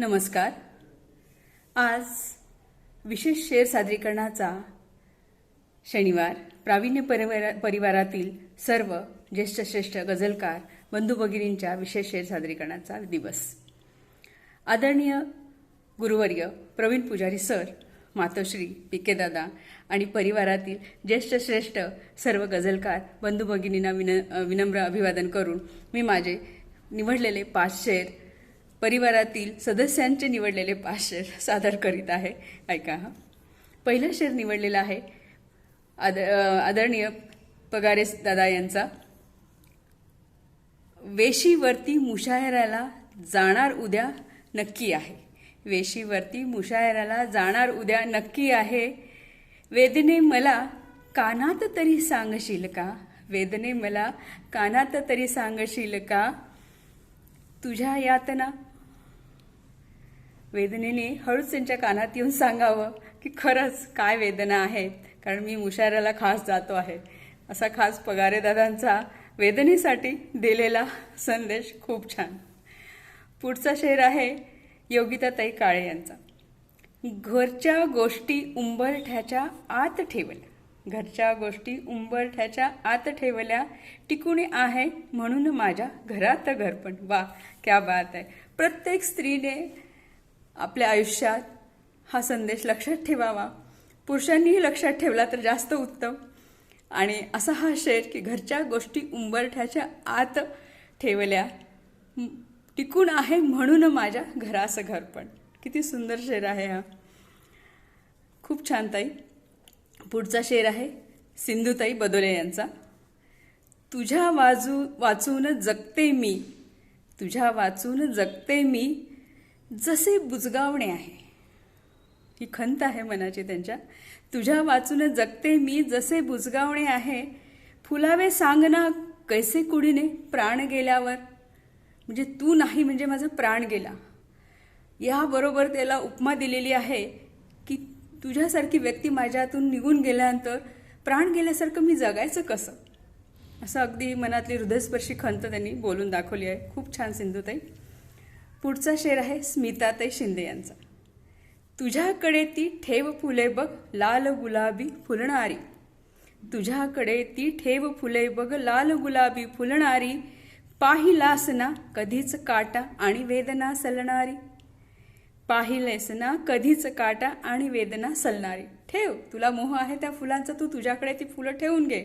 नमस्कार. आज विशेष शेर सादरीकरणाचा शनिवार. प्रावीण्य परिवारा परिवारातील सर्व ज्येष्ठ श्रेष्ठ गझलकार बंधू भगिनींच्या विशेष शेर सादरीकरणाचा दिवस. आदरणीय गुरुवर्य प्रवीण पुजारी सर मातोश्री पिके दादा आणि परिवारातील ज्येष्ठ श्रेष्ठ सर्व गझलकार बंधू भगिनींना विन विनम्र अभिवादन करून मी माझे निवडलेले पाच शेर परिवारातील सदस्यांचे निवडलेले पाच शेर सादर करीत आहे. ऐका हा. पहिला शेर निवडलेला आहे. आद आदरणीय पगारे दादा यांचा. वेशीवरती मुशायराला जाणार उद्या नक्की आहे. वेशीवरती मुशायराला जाणार उद्या नक्की आहे. वेदने मला कानात तरी सांगशील का? वेदने मला कानात तरी सांगशील का? तुझ्या यातना वेदनेने हळूच त्यांच्या कानात येऊन सांगावं की खरंच काय वेदना आहेत. कारण मी मुशाऱ्याला खास जातो आहे. असा खास पगारेदादांचा वेदनेसाठी दिलेला संदेश खूप छान. पुढचा शेर आहे योगिताताई काळे यांचा. घरच्या गोष्टी उंबरठ्याच्या आत ठेवल्या. घरच्या गोष्टी उंबरठ्याच्या आत ठेवल्या. टिकून आहे म्हणून माझ्या घरात घरपण वा क्या बात आहे. प्रत्येक स्त्रीने आपल्या आयुष्यात हा संदेश लक्षात ठेवावा. पुरुषांनीही लक्षात ठेवला तर जास्त उत्तम. आणि असा हा शेर की घरच्या गोष्टी उंबरठ्याच्या आत ठेवल्या टिकून आहे म्हणून माझ्या घराचं घर पण किती सुंदर शेर आहे हा. खूप छान ताई. पुढचा शेर आहे सिंधुताई बदोले यांचा. तुझ्या वाजू वाचून जगते मी. तुझ्या वाचून जगते मी. जसे बुजगावणे आहे. ही खंत आहे मनाची त्यांच्या. तुझ्या वाचून जगते मी जसे बुजगावणे आहे. फुलावे सांगना कैसे कुडीने प्राण गेल्यावर. म्हणजे तू नाही म्हणजे माझा प्राण गेला. याबरोबर त्याला उपमा दिलेली आहे की तुझ्यासारखी व्यक्ती माझ्यातून निघून गेल्यानंतर प्राण गेल्यासारखं मी जगायचं कसं? असं अगदी मनातली हृदयस्पर्शी खंत त्यांनी बोलून दाखवली आहे. खूप छान सिंधुताई. पुढचा शेर आहे स्मिताताई शिंदे यांचा. तुझ्याकडे ती ठेव फुले बघ लाल गुलाबी फुलणारी. तुझ्याकडे ती ठेव फुले बघ लाल गुलाबी फुलणारी. पाहिलास ना कधीच काटा आणि वेदना सलणारी. पाहिलेस ना कधीच काटा आणि वेदना सलणारी. ठेव तुला मोह आहे त्या फुलांचा तू तुझ्याकडे ती फुलं ठेवून घे.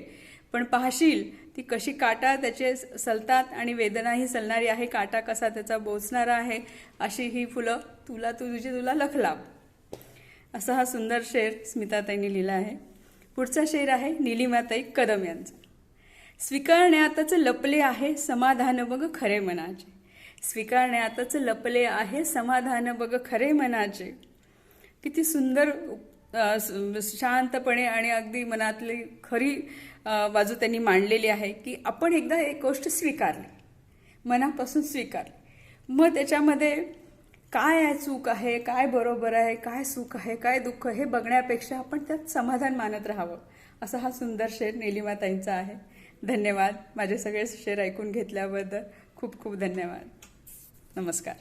पण पाहशील ती कशी काटा त्याचे सलतात आणि वेदनाही सलणारी आहे काटा कसा त्याचा बोचणारा आहे अशी ही फुलं तुला तुझी तुला लखलाब असा हा सुंदर शेर स्मिताताईंनी लिहिला आहे. पुढचा शेर आहे निलिमाताई कदम यांचा. स्वीकारण्यातच लपले आहे समाधान बघ खरे मनाचे. स्वीकारण्यातच लपले आहे समाधान बघ खरे मनाचे. किती सुंदर शांतपणे आणि अगदी मनातली खरी बाजू त्यांनी मांडलेली आहे की आपण एकदा एक गोष्ट स्वीकारली मनापासून स्वीकारली. मग त्याच्यामध्ये काय चूक आहे काय बरोबर आहे काय सुख आहे काय दुःख हे बघण्यापेक्षा आपण त्यात समाधान मानत राहावं असा हा सुंदर शेर निलिमाताईंचा आहे. धन्यवाद. माझे सगळे शेर ऐकून घेतल्याबद्दल खूप खूप धन्यवाद. नमस्कार.